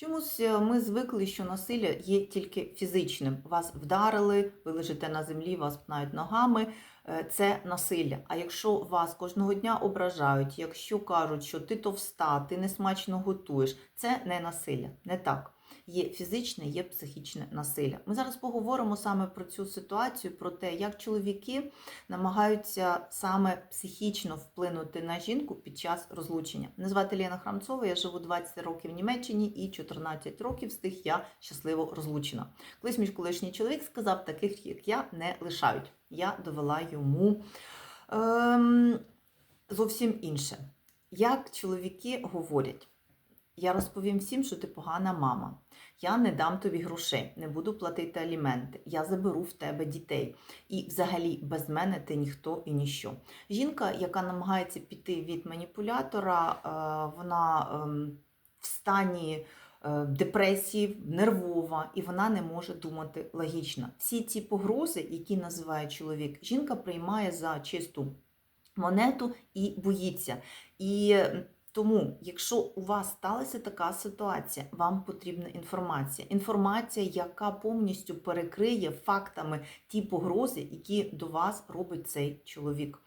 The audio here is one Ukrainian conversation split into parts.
Чомусь е, ми звикли, що насилля є тільки фізичним. Вас вдарили, ви лежите на землі, вас пнають ногами. е, Це насилля. А якщо вас кожного дня ображають, якщо кажуть, що ти товста, ти несмачно готуєш, це не насилля, не так. Є фізичне, є психічне насилля. Ми зараз поговоримо саме про цю ситуацію, про те, як чоловіки намагаються саме психічно вплинути на жінку під час розлучення. Мене звати Лена Храмцова, я живу 20 років в Німеччині і 14 років з тих я щасливо розлучена. Колись мій колишній чоловік сказав, таких як я не лишають. Я довела йому ем, зовсім інше. Як чоловіки говорять, я розповім всім, що ти погана мама. Я не дам тобі грошей, не буду платити аліменти. Я заберу в тебе дітей. І взагалі без мене ти ніхто і ніщо. Жінка, яка намагається піти від маніпулятора, е, вона ем, в стані е, депресії, нервова, і вона не може думати логічно. Всі ці погрози, які називає чоловік, жінка приймає за чисту монету і боїться. І тому, якщо у вас сталася така ситуація, вам потрібна інформація. Інформація, яка повністю перекриє фактами ті погрози, які до вас робить цей чоловік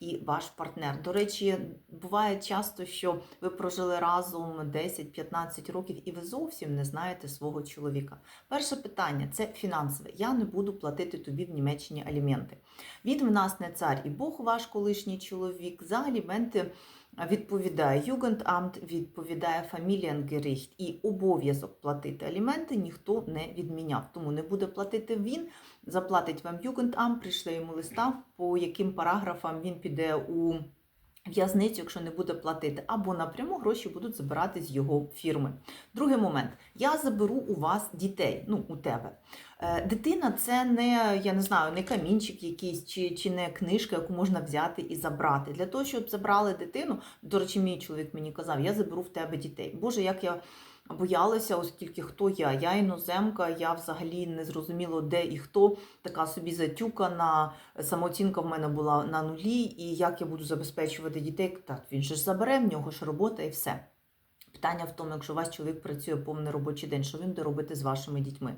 і ваш партнер. До речі, буває часто, що ви прожили разом 10-15 років і ви зовсім не знаєте свого чоловіка. Перше питання це фінансове. Я не буду платити тобі в Німеччині аліменти. Він в нас не цар і Бог ваш колишній чоловік. За аліменти відповідає Югендамт, відповідає Фаміліангеріхт і обов'язок платити аліменти ніхто не відміняв. Тому не буде платити він, заплатить вам Югендамт, прийшли йому листа, по яким параграфам він піде у в'язницю, якщо не буде платити, або напряму гроші будуть забирати з його фірми. Другий момент: я заберу у вас дітей, ну у тебе. Е, Дитина це не, я не знаю, не камінчик якийсь чи, чи не книжка, яку можна взяти і забрати. Для того, щоб забрали дитину, до речі, мій чоловік мені казав, я заберу в тебе дітей. Боже, як я боялася, оскільки хто я? Я іноземка, я взагалі не зрозуміло, де і хто. Така собі затюкана, самооцінка в мене була на нулі, і як я буду забезпечувати дітей? Так, він же ж забере, в нього ж робота і все. Питання в тому, якщо вас чоловік працює повний робочий день, що він буде робити з вашими дітьми?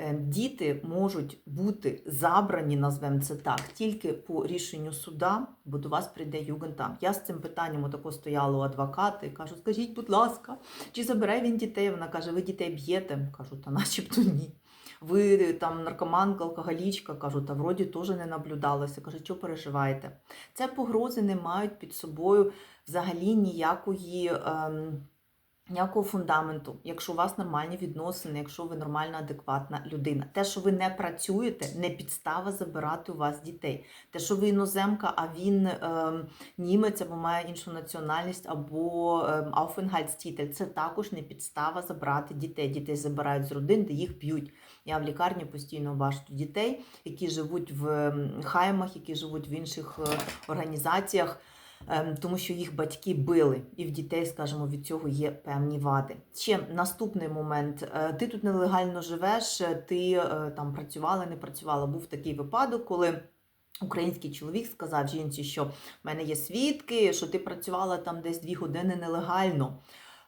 Е, Діти можуть бути забрані, назвемо це так, тільки по рішенню суда, бо до вас прийде югентам. Я з цим питанням отако стояла у адвоката і кажу: скажіть, будь ласка, чи забере він дітей? Вона каже, ви дітей б'єте? Кажу, та начебто ні. Ви там наркоманка, алкоголічка, кажу, та вроді теж не наблюдалося. Каже, що переживаєте? Це погрози не мають під собою взагалі ніякої. Ем, Ніякого фундаменту, якщо у вас нормальні відносини, якщо ви нормальна, адекватна людина. Те, що ви не працюєте, не підстава забирати у вас дітей. Те, що ви іноземка, а він ем, німець або має іншу національність, або ем, Aufenthaltstitel, це також не підстава забрати дітей. Дітей забирають з родин, де їх б'ють. Я в лікарні постійно бачу дітей, які живуть в ем, хаймах, які живуть в інших е, організаціях. Ем, тому що їх батьки били, і в дітей, скажімо, від цього є певні вади. Ще наступний момент: Е, ти тут нелегально живеш, е, ти е, там працювала, не працювала. Був такий випадок, коли. Український чоловік сказав жінці, що в мене є свідки, що ти працювала там десь дві години нелегально.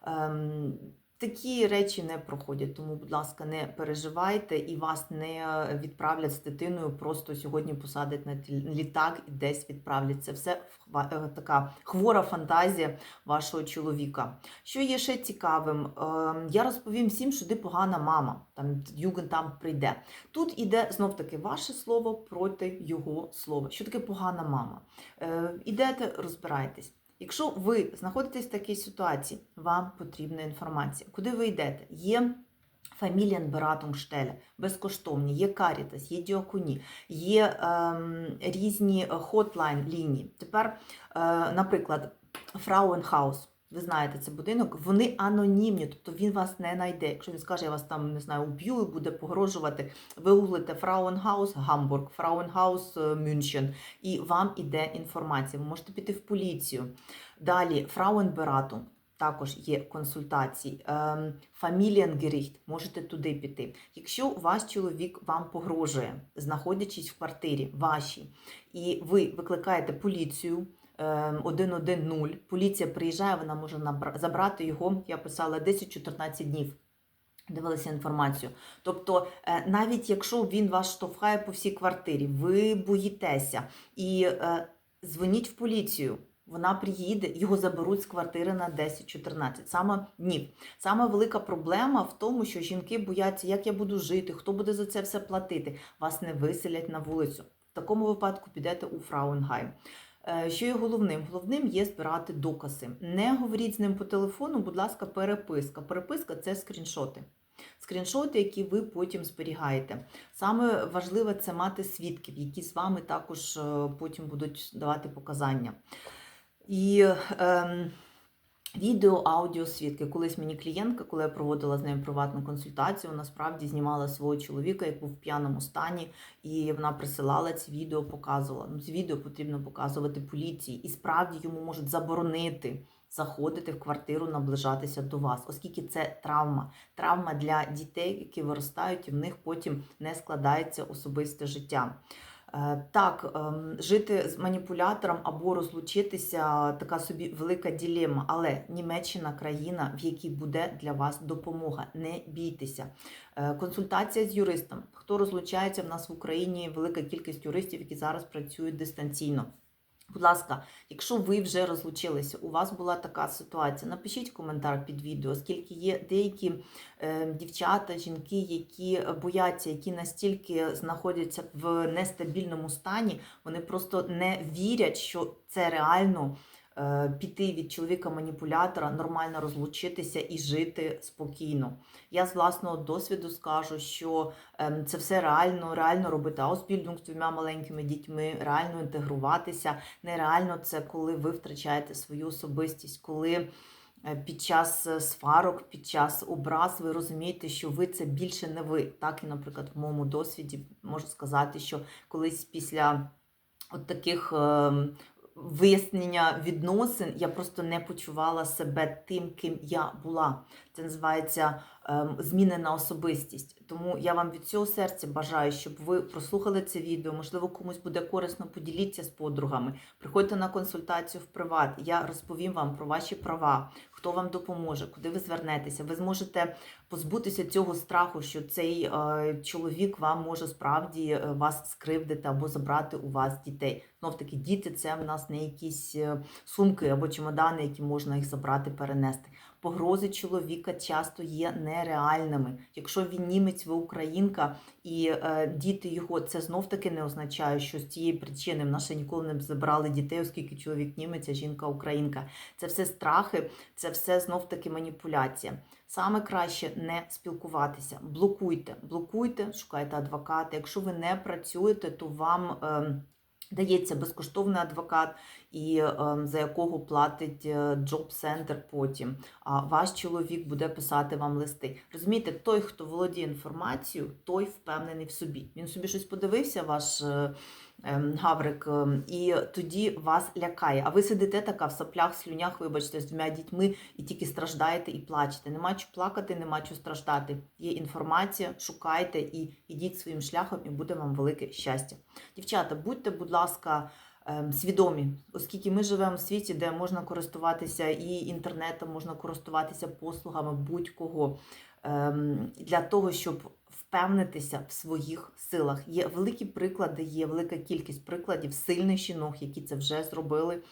Ем, такі речі не проходять, тому, будь ласка, не переживайте і вас не відправлять з дитиною, просто сьогодні посадять на літак і десь відправлять. Це все е, така хвора фантазія вашого чоловіка. Що є ще цікавим? Ем, Я розповім всім, що ти погана мама. Там Юген там прийде. Тут іде знов таки ваше слово проти його слова. Що таке погана мама? Е, Ідете, розбирайтесь. Якщо ви знаходитесь в такій ситуації, вам потрібна інформація. Куди ви йдете? Є Фамілієнбератумштеля, безкоштовні, є Карітас, є діакуні, є ем, різні хотлайн лінії. Тепер, е, наприклад, Фрауенхаус. Ви знаєте, це будинок, вони анонімні, тобто він вас не знайде. Якщо він скаже, я вас там не знаю, уб'ю і буде погрожувати. Ви гуглите Фрауенхаус Гамбург, Фрауенхаус е, Мюнхен, і вам іде інформація. Ви можете піти в поліцію. Далі Фрауенбератунг. Також є консультації. Ем, можете туди піти. Якщо ваш чоловік вам погрожує, знаходячись в квартирі вашій, і ви викликаєте поліцію, 110. Поліція приїжджає, вона може забрати його. Я писала 10-14 днів. Дивилася інформацію. Тобто, е, навіть якщо він вас штовхає по всій квартирі, ви боїтеся і е, дзвоніть в поліцію. Вона приїде, його заберуть з квартири на 10-14 саме днів. Саме велика проблема в тому, що жінки бояться, як я буду жити, хто буде за це все платити. Вас не виселять на вулицю. В такому випадку підете у Фрауенгайм. Е, Що є головним? Головним є збирати докази. Не говоріть з ним по телефону, будь ласка, переписка. Переписка це скріншоти. Скріншоти, які ви потім зберігаєте. Саме важливе це мати свідків, які з вами також е, потім будуть давати показання. І ем, відео, аудіо свідки. Колись мені клієнтка, коли я проводила з нею приватну консультацію, насправді знімала свого чоловіка, як був в п'яному стані, і вона присилала ці відео, показувала. Ну, ці відео потрібно показувати поліції, і справді йому можуть заборонити. Заходити в квартиру, наближатися до вас, оскільки це травма. Травма для дітей, які виростають, і в них потім не складається особисте життя. Е, Так, ем, жити з маніпулятором або розлучитися така собі велика ділема, але Німеччина країна, в якій буде для вас допомога. Не бійтеся. Е, Консультація з юристом. Хто розлучається в нас в Україні? Велика кількість юристів, які зараз працюють дистанційно. Будь ласка, якщо ви вже розлучилися, у вас була така ситуація, напишіть коментар під відео, оскільки є деякі е, дівчата, жінки, які бояться, які настільки знаходяться в нестабільному стані, вони просто не вірять, що це реально піти від чоловіка-маніпулятора, нормально розлучитися і жити спокійно. Я з власного досвіду скажу, що ем, це все реально, реально робити аусбільдинг з двома маленькими дітьми, реально інтегруватися. Нереально це коли ви втрачаєте свою особистість, коли е, під час е, сварок, під час образ ви розумієте, що ви це більше не ви. Так і, наприклад, в моєму досвіді можу сказати, що колись після от таких ем, вияснення відносин я просто не почувала себе тим, ким я була. Це називається ем, змінена особистість. Тому я вам від цього серця бажаю, щоб ви прослухали це відео. Можливо, комусь буде корисно, поділіться з подругами. Приходьте на консультацію в приват. Я розповім вам про ваші права, хто вам допоможе, куди ви звернетеся. Ви зможете позбутися цього страху, що цей е, чоловік вам може справді е, вас скривдити або забрати у вас дітей. Знов таки, діти це в нас не якісь е, сумки або чемодани, які можна їх забрати, перенести. Погрози чоловіка часто є нереальними. Якщо він німець, ви українка, і е, діти його, це знов таки не означає, що з цієї причини в нас ще ніколи не забрали дітей, оскільки чоловік німець, а жінка українка. Це все страхи, це все знов таки маніпуляція. Саме краще не спілкуватися. Блокуйте, блокуйте, шукайте адвоката. Якщо ви не працюєте, то вам. Е, Дається безкоштовний адвокат, і е, за якого платить джоб-центр потім. А ваш чоловік буде писати вам листи. Розумієте, той, хто володіє інформацією, той впевнений в собі. Він собі щось подивився, ваш е, ем, гаврик, ем, і тоді вас лякає. А ви сидите така в соплях, слюнях, вибачте, з двома дітьми і тільки страждаєте і плачете. Нема чого плакати, нема чого страждати. Є інформація, шукайте і ідіть своїм шляхом, і буде вам велике щастя. Дівчата, будьте, будь ласка. Ем, Свідомі, оскільки ми живемо в світі, де можна користуватися і інтернетом, можна користуватися послугами будь-кого ем, для того, щоб впевнитися в своїх силах. Є великі приклади, є велика кількість прикладів сильних жінок, які це вже зробили.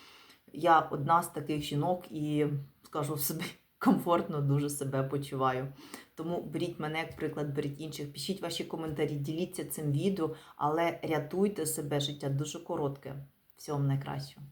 Я одна з таких жінок і скажу собі комфортно дуже себе почуваю. Тому беріть мене як приклад, беріть інших, пишіть ваші коментарі, діліться цим відео, але рятуйте себе, життя дуже коротке. Всього вам найкращого.